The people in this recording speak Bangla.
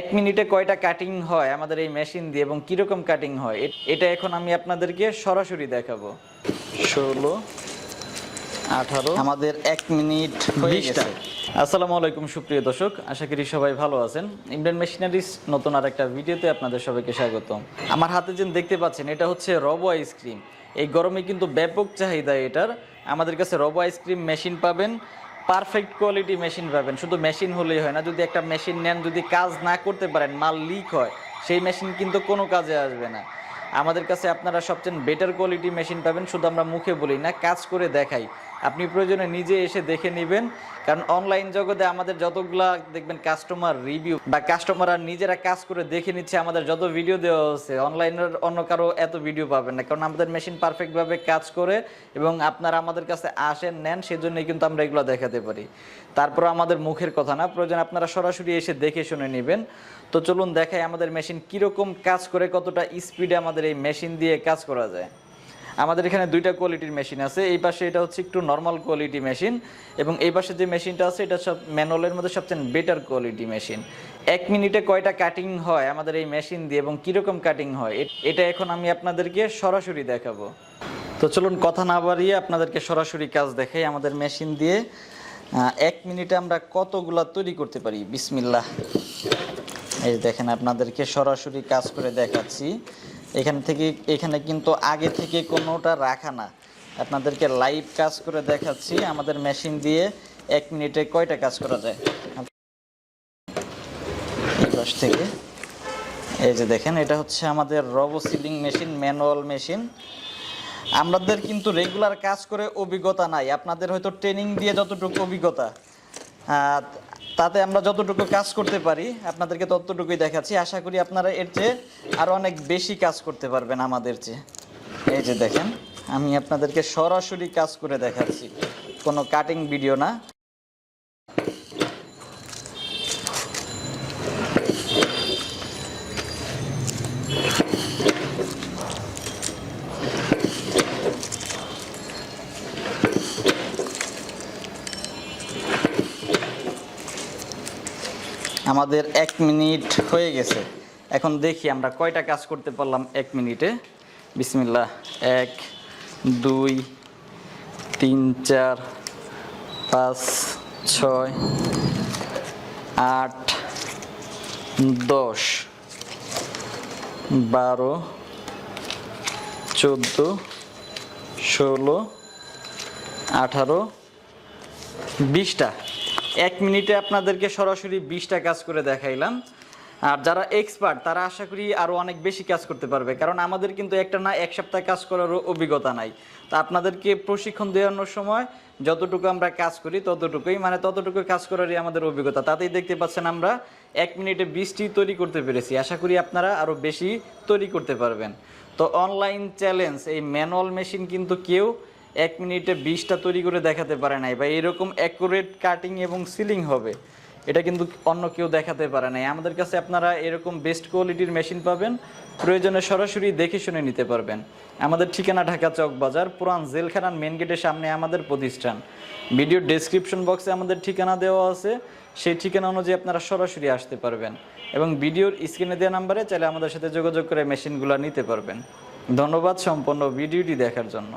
এক মিনিটে কয়টা কাটিং হয় আমাদের এই মেশিন দিয়ে এবং কীরকম কাটিং হয়? এটা এখন আমি আপনাদেরকে সরাসরি দেখাবো। ষোলো আঠারো আমাদের এক মিনিট হয়ে গেছে। আসসালামু আলাইকুম সুপ্রিয় দর্শক। আশা করি সবাই ভালো আছেন। ইন্ডিয়ান মেশিনারিজ নতুন আর একটা ভিডিওতে আপনাদের সবাইকে স্বাগতম। আমার হাতে যে দেখতে পাচ্ছেন এটা হচ্ছে রবো আইসক্রিম এই গরমে কিন্তু ব্যাপক চাহিদা এটার। আমাদের কাছে রবো আইসক্রিম মেশিন পাবেন। পারফেক্ট কোয়ালিটি মেশিন পাবেন। শুধু মেশিন হলেই হয় না, যদি একটা মেশিন নেন, যদি কাজ না করতে পারেন, মাল লিক হয়, সেই মেশিন কিন্তু কোনো কাজে আসবে না। আমাদের কাছে আপনারা সবচেয়ে বেটার কোয়ালিটি মেশিন পাবেন, শুধু আমরা মুখে বলি না, কাজ করে দেখাই। আপনি প্রয়োজনে নিজে এসে দেখে নেবেন, কারণ অনলাইন জগতে আমাদের যতগুলা, দেখবেন কাস্টমার রিভিউ বা কাস্টমাররা নিজেরা কাজ করে দেখে নিচ্ছে, আমাদের যত ভিডিও দেওয়া হচ্ছে অনলাইনের অন্য কারও এত ভিডিও পাবেন না, কারণ আমাদের মেশিন পারফেক্টভাবে কাজ করে এবং আপনারা আমাদের কাছে আসেন, নেন, সেজন্যই কিন্তু আমরা এগুলো দেখাতে পারি। তারপর আমাদের মুখের কথা না, প্রয়োজন আপনারা সরাসরি এসে দেখে শুনে নেবেন। তো চলুন দেখাই আমাদের মেশিন কীরকম কাজ করে, কতটা স্পিডে আমাদের এই মেশিন দিয়ে কাজ করা যায়। আমাদের এখানে দুইটা কোয়ালিটির মেশিন আছে। এই পাশে এটা হচ্ছে একটু নর্মাল কোয়ালিটি মেশিন এবং এই পাশে যে মেশিনটা আছে, এটা সব ম্যানুয়ালের মধ্যে সবচেয়ে বেটার কোয়ালিটি মেশিন। এক মিনিটে কয়টা কাটিং হয় আমাদের এই মেশিন দিয়ে এবং কীরকম কাটিং হয় এটা এখন আমি আপনাদেরকে সরাসরি দেখাবো। তো চলুন কথা না বাড়িয়ে আপনাদেরকে সরাসরি কাজ দেখাই আমাদের মেশিন দিয়ে। এক মিনিটে আমরা কতগুলা তৈরি করতে পারি? বিসমিল্লাহ। এই দেখেন, আপনাদেরকে সরাসরি কাজ করে দেখাচ্ছি। এখান থেকে, এখানে কিন্তু আগে থেকে কোনোটা রাখা না। আপনাদেরকে লাইভ কাজ করে দেখাচ্ছি, আমাদের মেশিন দিয়ে এক মিনিটে কয়টা কাজ করা যায়? দশ থেকে। এই যে দেখেন, এটা হচ্ছে আমাদের robo sealing machine manual machine আমাদের কিন্তু রেগুলার কাজ করে অভিজ্ঞতা নাই। আপনাদের হয়তো ট্রেনিং দিয়ে যতটুকু অভিজ্ঞতা। তাতে আমরা যতটুকু কাজ করতে পারি, আপনাদেরকে ততটুকুই দেখাচ্ছি। আশা করি আপনারা এর চেয়ে আরও অনেক বেশি কাজ করতে পারবেন আমাদের চেয়ে। এই যে দেখেন, আমি আপনাদেরকে সরাসরি কাজ করে দেখাচ্ছি। কোনো কাটিং ভিডিও না। আমাদের এক মিনিট হয়ে গেছে। এখন দেখি আমরা কয়টা কাজ করতে পারলাম এক মিনিটে। বিসমিল্লাহ। এক, দুই, তিন, চার, পাঁচ, ছয়, আট, দশ, বারো, চোদ্দ, ষোলো, আঠারো, বিশটা। এক মিনিটে আপনাদেরকে সরাসরি বিশটা কাজ করে দেখাইলাম। আর যারা এক্সপার্ট তারা আশা করি আরও অনেক বেশি কাজ করতে পারবে। কারণ আমাদের কিন্তু একটা না, এক সপ্তাহ কাজ করারও অভিজ্ঞতা নাই। তা আপনাদেরকে প্রশিক্ষণ দেওয়ানোর সময় যতটুকু আমরা কাজ করি ততটুকুই মানে ততটুকু কাজ করারই আমাদের অভিজ্ঞতা। তাতেই দেখতে পাচ্ছেন আমরা এক মিনিটে বিশটি তৈরি করতে পেরেছি। আশা করি আপনারা আরও বেশি তৈরি করতে পারবেন। তো অনলাইন চ্যালেঞ্জ এই ম্যানুয়াল মেশিন কিন্তু কেউ এক মিনিটে বিশটা তৈরি করে দেখাতে পারে নাই বা এরকম অ্যাকুরেট কাটিং এবং সিলিং হবে, এটা কিন্তু অন্য কেউ দেখাতে পারে নাই। আমাদের কাছে আপনারা এরকম বেস্ট কোয়ালিটির মেশিন পাবেন, প্রয়োজনে সরাসরি দেখে শুনে নিতে পারবেন। আমাদের ঠিকানা ঢাকা চক বাজার, পুরান জেলখানার মেন গেটের সামনে আমাদের প্রতিষ্ঠান। ভিডিও ডেসক্রিপশন বক্সে আমাদের ঠিকানা দেওয়া আছে, সেই ঠিকানা অনুযায়ী আপনারা সরাসরি আসতে পারবেন এবং ভিডিওর স্ক্রিনে দেওয়া নাম্বারে চাইলে আমাদের সাথে যোগাযোগ করে মেশিনগুলো নিতে পারবেন। ধন্যবাদ সম্পন্ন ভিডিওটি দেখার জন্য।